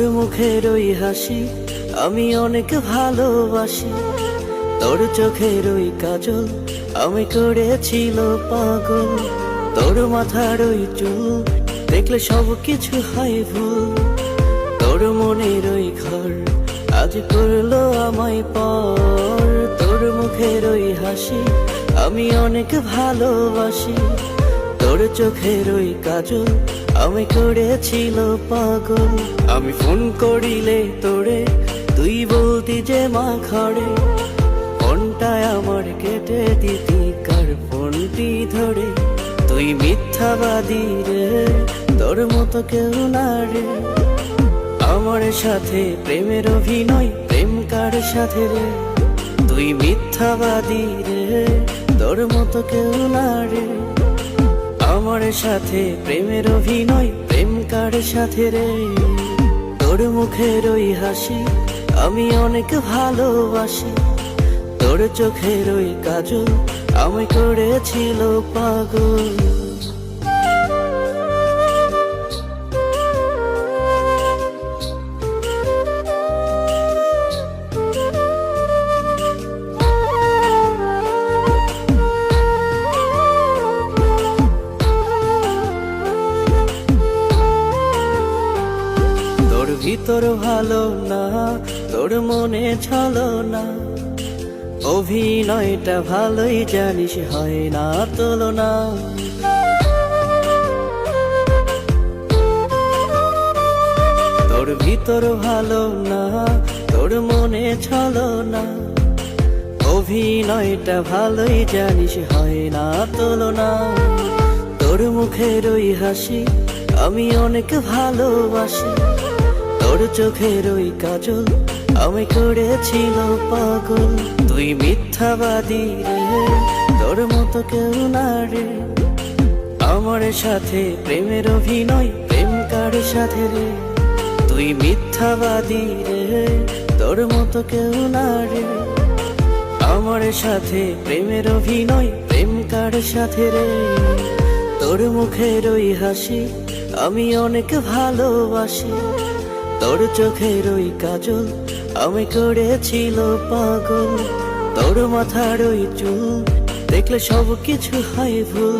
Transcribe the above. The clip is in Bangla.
মুখের ওই হাসি, আমি অনেক ভালোবাসি। তোর চোখের ওই কাজল, আমি করেছিল পাগল। তোর মাথার ওই চুল, দেখলে সব কিছু হয় ভুল। তোর মনের ওই ঘর, আজ করল আমায় পর। তোর মুখের ওই হাসি, আমি অনেক ভালোবাসি। তোর চোখের ওই কাজল আমি করেছিল পাগল। আমি ফোন করিলে তোরে, তুই বলতি যে মা ঘরে। ফোনটা আমার কেটে দিতি, কার ফোনটি ধরে? তুই মিথ্যাবাদী রে, তোর মতো কেউ না রে। আমার সাথে প্রেমের অভিনয়, প্রেম কার সাথে রে? তুই মিথ্যাবাদী রে, তোর মতো কেউ না রে। আমার সাথে প্রেমের অভিনয়, প্রেম কার সাথে রে? তোর মুখের ওই হাসি, আমি অনেক ভালোবাসি। তোর চোখের ওই কাজল আমি করেছিল পাগল। তোর ভিতর ভালো না, তোর মনে ছলো না। অভিনয়টা ভালোই জানিস, হয় না তুলনা। তোর ভিতর ভালো না, তোর মনে ছলো না। অভিনয়টা ভালোই জানিস, হয় না তুলনা। তোর মুখের ওই হাসি, আমি অনেক ভালোবাসি। তোর চোখের ওই কাজল আমি করেছিল পাগল। তুই মিথ্যাবাদী রে, তোর মতো কেউ না রে। আমার সাথে প্রেমের অভিনয়, প্রেম কার সাথে রে? তুই মিথ্যাবাদী রে, তোর মতো কেউ না রে। আমার সাথে প্রেমের অভিনয়, প্রেম কার সাথে রে? তোর মুখের ওই হাসি আমি অনেক ভালোবাসি। তোর চোখের ওই কাজল আমি করেছিল পাগল। তোর মাথার ওই চুল, দেখলে সব কিছু হয় ভুল।